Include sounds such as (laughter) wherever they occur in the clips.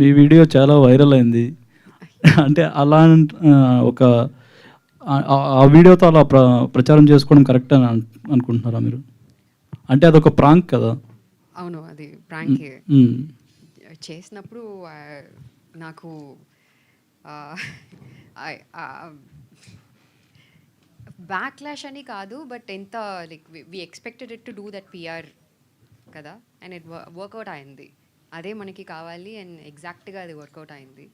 మీ video చాలా viral అయింది అంటే అలా ఒక ఆ వీడియోతో అలా ప్ర ప్రచారం చేసుకోవడం కరెక్ట్ అని అనుకుంటున్నారా మీరు అంటే అదొక ప్రాంక్ కదా అవును అది ప్రాంక్ చేసినప్పుడు నాకు బ్యాక్ బ్యాక్లాష్ అని కాదు బట్ ఎంత like we expected it to do that PR కదా అండ్ ఇట్ వర్కౌట్ అయింది అదే మనకి కావాలి అండ్ ఎగ్జాక్ట్గా అది వర్కౌట్ అయింది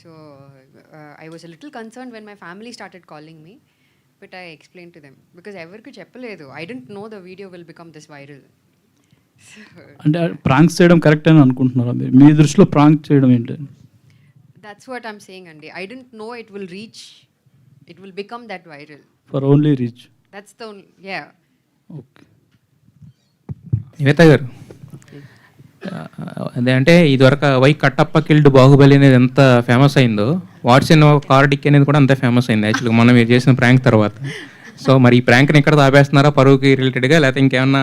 so I was little concern when my family started calling me but I explain to them because ఎవరికి చెప్పలేదు I don't know the video will become this viral అంటే ప్రాంక్స్ చేయడం కరెక్ట్ అని అనుకుంటున్నారా మీ దృష్టిలో ప్రాంక్ చేయడం ఏంటి దట్స్ వాట్ ఐమ్ సేయింగ్ అండి I don't know it will reach it will become that viral for only reach that's the yeah okay గారు అదే అంటే ఇదివరకు వై కట్టప్ప కిల్డ్ బాహుబలి అనేది ఎంత ఫేమస్ అయిందో వాట్సన్ కార్డిక్ అనేది కూడా అంత ఫేమస్ అయింది యాక్చువల్గా మనం మీరు చేసిన ప్రాంక్ తర్వాత సో మరి ఈ ప్రాంక్ని ఎక్కడ దాపేస్తున్నారా పరువుకి రిలేటెడ్గా లేకపోతే ఇంకేమన్నా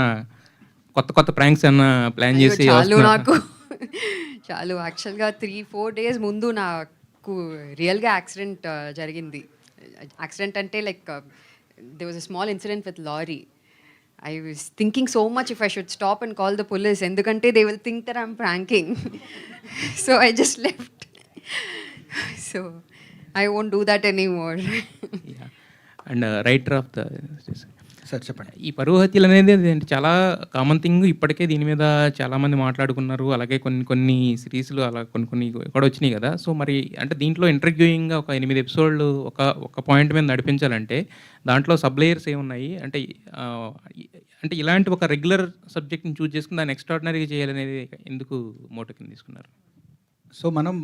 కొత్త కొత్త ప్రాంక్స్ ఏమన్నా ప్లాన్ చేసి నాకు చాలు యాక్చువల్గా త్రీ ఫోర్ డేస్ ముందు నాకు రియల్గా యాక్సిడెంట్ uh, జరిగింది యాక్సిడెంట్ అంటే like they was a small incident with lorry I was thinking so much if I should stop and call the police. Endukante they will think that I'm pranking. (laughs) So I just left. (laughs) So I won't do that anymore. Yeah. And uh, writer of the sir చెప్పండి ఈ పరువు హత్యలు అనేది చాలా common thing ఇప్పటికే దీని మీద చాలామంది మాట్లాడుకున్నారు అలాగే కొన్ని కొన్ని సిరీస్లు అలా కొన్ని కొన్ని కూడా వచ్చినాయి కదా సో మరి అంటే దీంట్లో ఇంటర్వ్యూయింగ్ ఒక ఎనిమిది ఎపిసోడ్లు ఒక ఒక పాయింట్ మీద నడిపించాలంటే దాంట్లో సబ్ లేయర్స్ ఏమున్నాయి అంటే అంటే ఇలాంటి ఒక రెగ్యులర్ సబ్జెక్ట్ని చూస్ చేసుకుని దాన్ని ఎక్స్ట్రాడినరీగా చేయాలనేది ఎందుకు మోటకిని తీసుకున్నారు సో మనం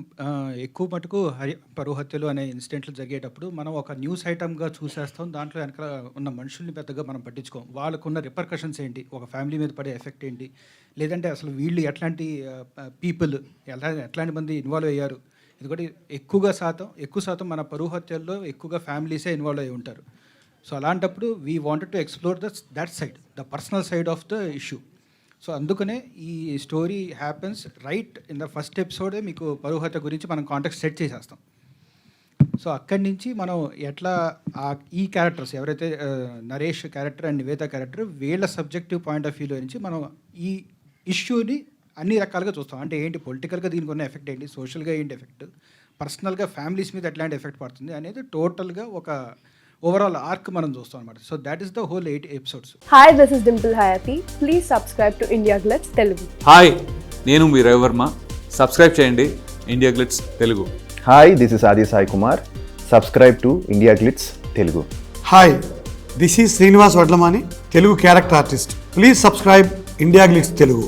ఎక్కువ మటుకు హరి పరువు హత్యలు అనే ఇన్సిడెంట్లు జరిగేటప్పుడు మనం ఒక న్యూస్ ఐటమ్గా చూసేస్తాం దాంట్లో వెనకాల ఉన్న మనుషుల్ని పెద్దగా మనం పట్టించుకోం వాళ్ళకున్న రిపర్కషన్స్ ఏంటి ఒక ఫ్యామిలీ మీద పడే ఎఫెక్ట్ ఏంటి లేదంటే అసలు వీళ్ళు ఎట్లాంటి పీపుల్ ఎలా ఎట్లాంటి మంది ఇన్వాల్వ్ అయ్యారు ఎందుకంటే ఎక్కువగా శాతం ఎక్కువ శాతం మన పరువు హత్యల్లో ఎక్కువగా ఫ్యామిలీసే ఇన్వాల్వ్ అయి ఉంటారు సో అలాంటప్పుడు we wanted to explore the that side the personal side of the issue so అందుకనే ఈ story happens right in the first ఎపిసోడే మీకు పరుహత గురించి మనం కాంటాక్ట్ సెట్ చేసేస్తాం సో అక్కడి నుంచి మనం ఎట్లా ఆ ఈ క్యారెక్టర్స్ ఎవరైతే Naresh character and Niveda character వీళ్ళ సబ్జెక్టివ్ పాయింట్ ఆఫ్ వ్యూలో నుంచి మనం ఈ ఇష్యూని అన్ని రకాలుగా చూస్తాం అంటే ఏంటి పొలిటికల్గా దీనికి ఉన్న ఎఫెక్ట్ ఏంటి సోషల్గా ఏంటి ఎఫెక్ట్ పర్సనల్గా ఫ్యామిలీస్ మీద ఎట్లాంటి ఎఫెక్ట్ పడుతుంది అనేది టోటల్గా ఒక ఓవరాల్ ఆర్క్ మనం చూస్తాం అనమాట so that is the whole eight episodes hi this is Dimple Hayathi please subscribe to India Glitz Telugu hi నేను మీ రవివర్మ సబ్స్క్రైబ్ చేయండి India Glitz Telugu hi this is Aadi Sai Kumar subscribe to India Glitz Telugu hi this is Srinivas Vadlamani Telugu character artist please subscribe India Glitz Telugu